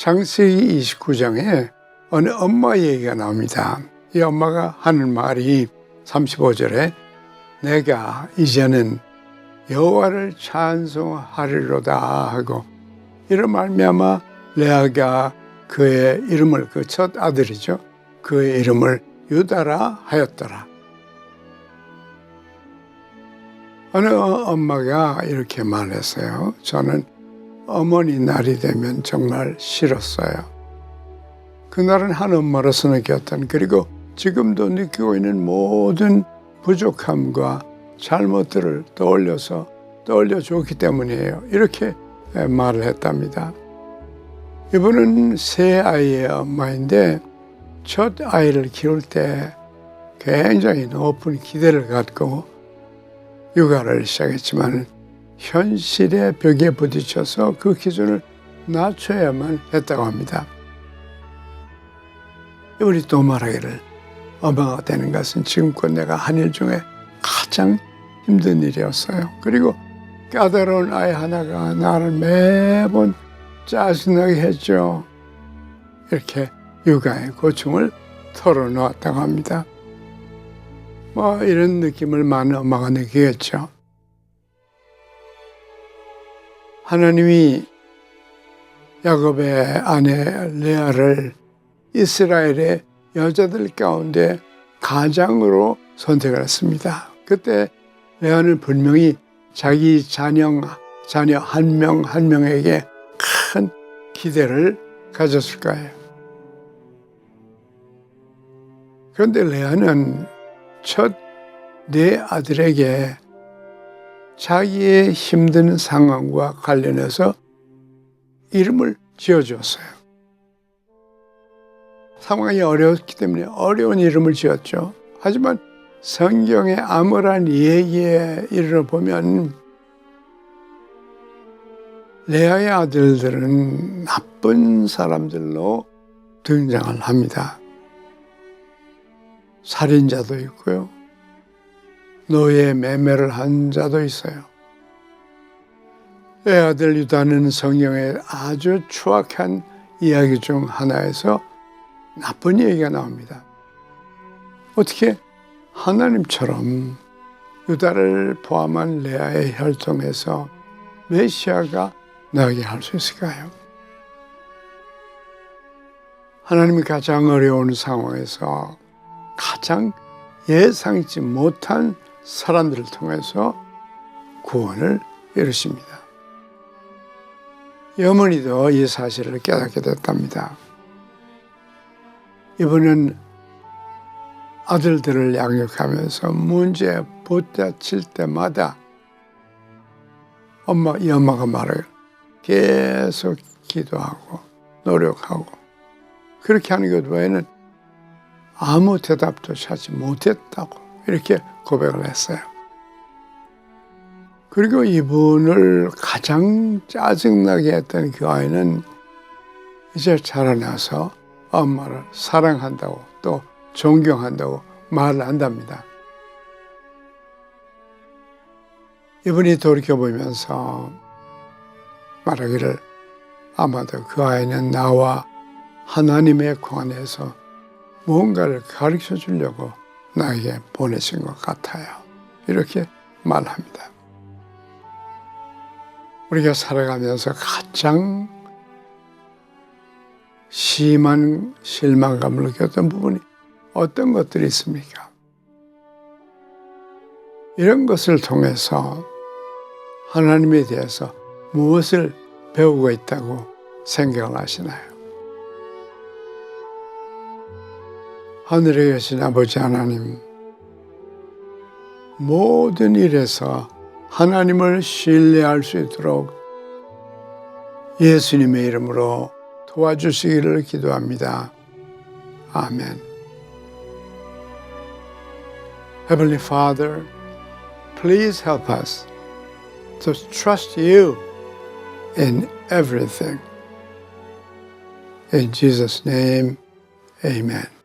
창세기 29장에 어느 엄마 얘기가 나옵니다. 이 엄마가 하는 말이 35절에 내가 이제는 여호와를 찬송하리로다 하고 이런 말미암아 레아가 그의 이름을 그 첫 아들이죠. 그의 이름을 유다라 하였더라. 어느 엄마가 이렇게 말했어요. 저는 어머니 날이 되면 정말 싫었어요. 그날은 한 엄마로서 느꼈던 그리고 지금도 느끼고 있는 모든 부족함과 잘못들을 떠올려서 떠올려 줬기 때문이에요. 이렇게 말을 했답니다. 이분은 세 아이의 엄마인데 첫 아이를 키울 때 굉장히 높은 기대를 갖고 육아를 시작했지만 현실의 벽에 부딪혀서 그 기준을 낮춰야만 했다고 합니다. 우리 또 말하기를 엄마가 되는 것은 지금껏 내가 한 일 중에 가장 힘든 일이었어요. 그리고 까다로운 아이 하나가 나를 매번 짜증나게 했죠. 이렇게 육아의 고충을 털어놓았다고 합니다. 뭐 이런 느낌을 많은 엄마가 느끼겠죠. 하나님이 야곱의 아내 레아를 이스라엘의 여자들 가운데 가장으로 선택을 했습니다. 그때 레아는 분명히 자기 자녀, 자녀 한 명 한 명에게 큰 기대를 가졌을 거예요. 그런데 레아는 첫 네 아들에게 자기의 힘든 상황과 관련해서 이름을 지어주었어요. 상황이 어려웠기 때문에 어려운 이름을 지었죠. 하지만 성경의 암울한 얘기에 이르러 보면 레아의 아들들은 나쁜 사람들로 등장을 합니다. 살인자도 있고요. 노예 매매를 한 자도 있어요. 내 아들 유다는 성경의 아주 추악한 이야기 중 하나에서 나쁜 얘기가 나옵니다. 어떻게 하나님처럼 유다를 포함한 레아의 혈통에서 메시아가 나게 할 수 있을까요? 하나님이 가장 어려운 상황에서 가장 예상치 못한 사람들을 통해서 구원을 이루십니다. 어머니도 이 사실을 깨닫게 됐답니다. 이분은 아들들을 양육하면서 문제 부딪힐 때마다 엄마, 이 엄마가 말을 계속 기도하고 노력하고 그렇게 하는 것 외에는 아무 대답도 찾지 못했다고 이렇게 고백을 했어요. 그리고 이분을 가장 짜증나게 했던 그 아이는 이제 자라나서 엄마를 사랑한다고 또 존경한다고 말을 한답니다. 이분이 돌이켜보면서 말하기를 아마도 그 아이는 나와 하나님의 관에서 무언가를 가르쳐 주려고 나에게 보내신 것 같아요. 이렇게 말합니다. 우리가 살아가면서 가장 심한 실망감을 느꼈던 부분이 어떤 것들이 있습니까? 이런 것을 통해서 하나님에 대해서 무엇을 배우고 있다고 생각을 하시나요? 하늘에 계신 아버지 하나님, 모든 일에서 하나님을 신뢰할 수 있도록 예수님의 이름으로 도와주시기를 기도합니다. 아멘. Heavenly Father, please help us to trust you in everything. In Jesus' name, amen.